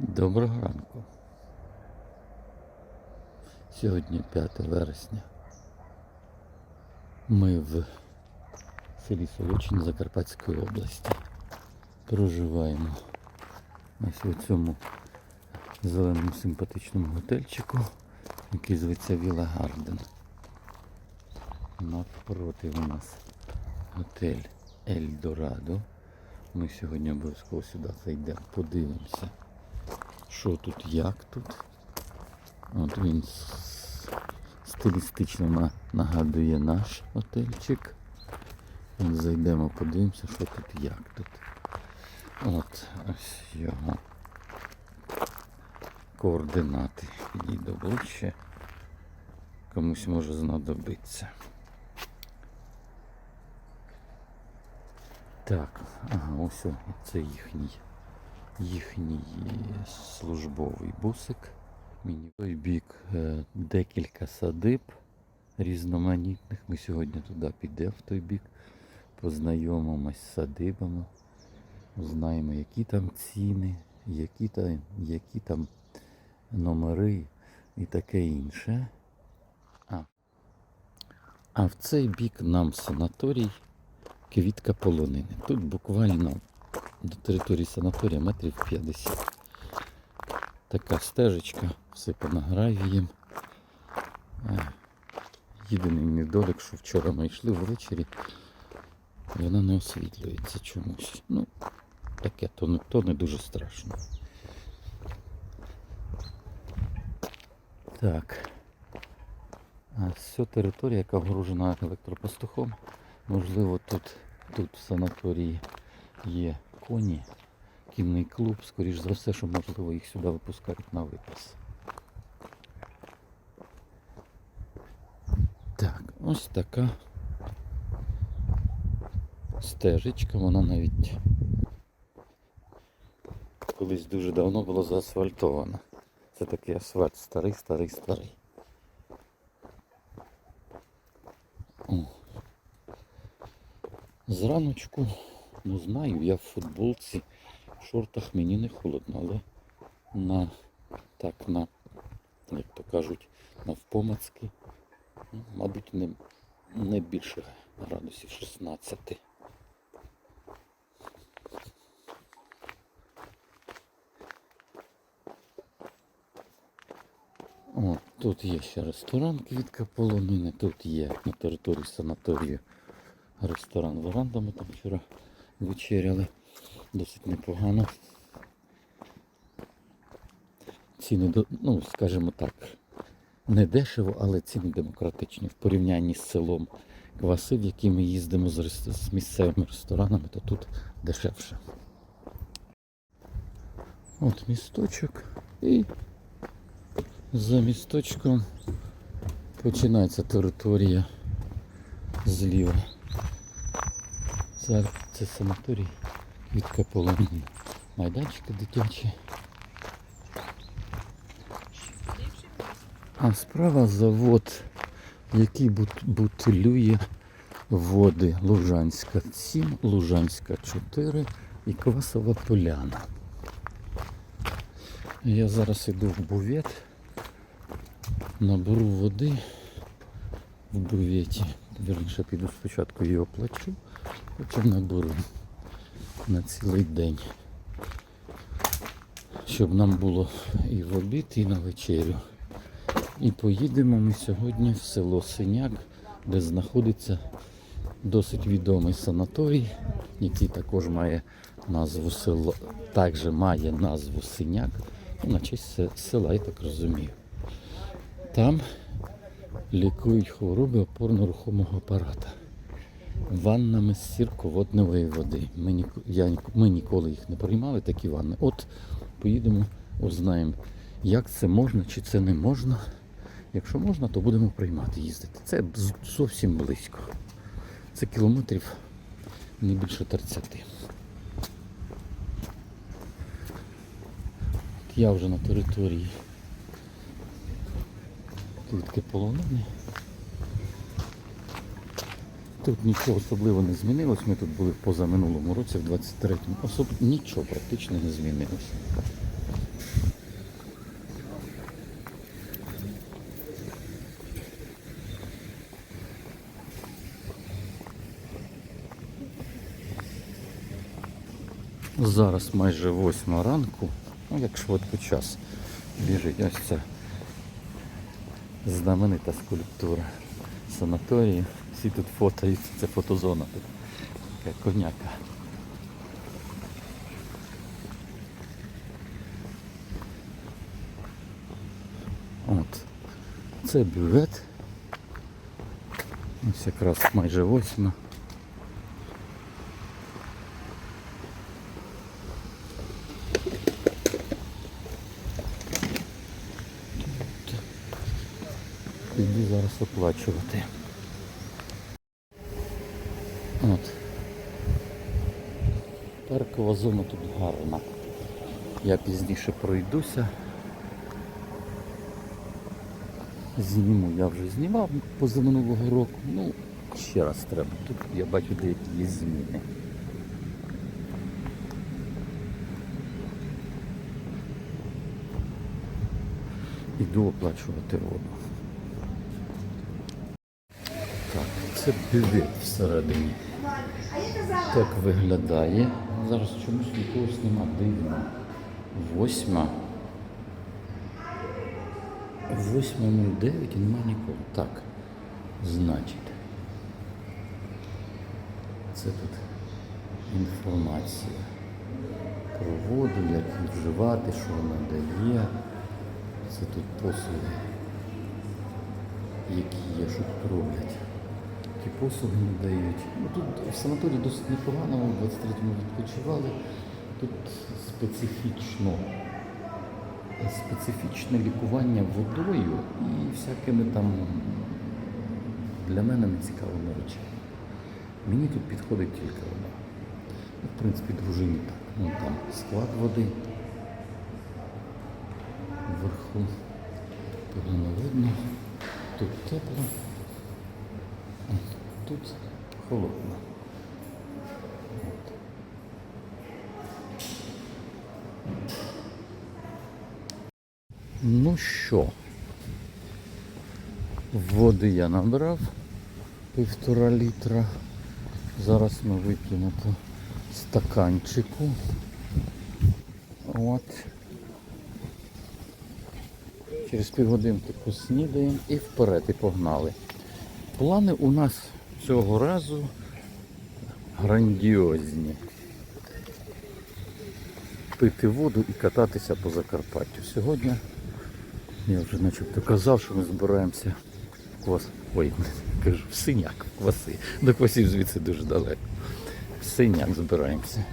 Доброго ранку. Сьогодні 5 вересня. Ми в селі Солочин Закарпатської області. Проживаємо ось у цьому зеленому симпатичному готельчику, який зветься Віла Гарден. Навпроти у нас готель Ельдорадо. Ми сьогодні обов'язково сюди зайдемо, подивимося що тут, як тут. От він стилістично на- нагадує наш отельчик. От зайдемо, подивимося, що тут, як тут. От ось його координати. Підійду ближче. Комусь може знадобитися. Так, ага, ось це їхній їхній службовий бусик. Мені в той бік е, декілька садиб різноманітних. Ми сьогодні туди підемо в той бік, познайомимось з садибами, узнаємо, які там ціни, які там, які там номери і таке інше. А, а в цей бік нам санаторій Квітка полонини. Тут буквально до території санаторія метрів 50. Така стежечка, всипана гравієм. Єдиний недолік, що вчора ми йшли ввечері, вона не освітлюється чомусь. Ну, таке, то то не дуже страшно. Так. А все територія, яка огорожена електропастухом. Можливо, тут, тут в санаторії є коні, кінний клуб, скоріш за все, що можливо їх сюди випускають на випас. Так, ось така стежечка, вона навіть колись дуже давно була заасфальтована. Це такий асфальт старий, старий, старий. О. Зраночку, ну знаю, я в футболці, в шортах мені не холодно, але на так, на, як то кажуть, навпомацьки, ну, мабуть, не, не більше градусів 16. О, тут є ще ресторан Квітка Полонини, тут є на території санаторію ресторан Веранда. Ми там вчора вечеряли. Досить непогано. Ціни, ну, скажімо так, не дешево, але ціни демократичні. В порівнянні з селом Кваси, в який ми їздимо з, з місцевими ресторанами, то тут дешевше. От місточок і за місточком починається територія зліва. Це, це санаторій Квітка Полонина. Майданчики дитячі. А справа завод, який бут- бутилює води Лужанська 7, Лужанська 4 і Квасова Поляна. Я зараз іду в бувет, наберу води в буветі. Вірніше піду спочатку її оплачу, наберу на цілий день. Щоб нам було і в обід, і на вечерю. І поїдемо ми сьогодні в село Синяк, де знаходиться досить відомий санаторій, який також має назву село, також має назву Синяк, ну, на честь села, я так розумію. Там лікують хвороби опорно-рухомого апарата ваннами з сірководневої води. Ми, ніко- я, ми ніколи їх не приймали, такі ванни. От поїдемо, узнаємо, як це можна чи це не можна. Якщо можна, то будемо приймати, їздити. Це зовсім близько. Це кілометрів не більше 30. Я вже на території квітки полонини. Тут нічого особливо не змінилось. Ми тут були в позаминулому році, в 23-му. Особ... Нічого практично не змінилось. Зараз майже восьма ранку. Ну, як швидко час біжить. Ось ця знаменита скульптура санаторії. Всі тут фотоють, це фотозона тут. Така коняка. От. Це бювет. Ось якраз майже восьма. Піду зараз оплачувати. От. Паркова зона тут гарна. Я пізніше пройдуся. Зніму, я вже знімав позаминулого року. Ну, ще раз треба. Тут я бачу деякі є зміни. Іду оплачувати воду. Так, це бювет всередині. Так виглядає. Зараз чомусь якогось нема дивно. Восьма. Восьма 09 і нема нікого. Так. Значить. Це тут інформація про воду, як її вживати, що вона дає. Це тут послуги, які є, що тут роблять. Які послуги надають. Ну, тут в санаторії досить непогано, в 23-му відпочивали. Тут специфічно, специфічне лікування водою і всякими там для мене нецікавими речами. Мені тут підходить тільки вода. Ну, В принципі, дружині так. Ну, там склад води вверху. Погано видно. Тут тепло. Тут холодно. Ну що, води я набрав півтора літра. Зараз ми вип'ємо по стаканчику. От. Через півгодинки поснідаємо і вперед і погнали. Плани у нас цього разу грандіозні. Пити воду і кататися по Закарпаттю. Сьогодні я вже начебто казав, що ми збираємося в квас. Ой, кажу, в синяк в кваси. До квасів звідси дуже далеко. В синяк збираємося.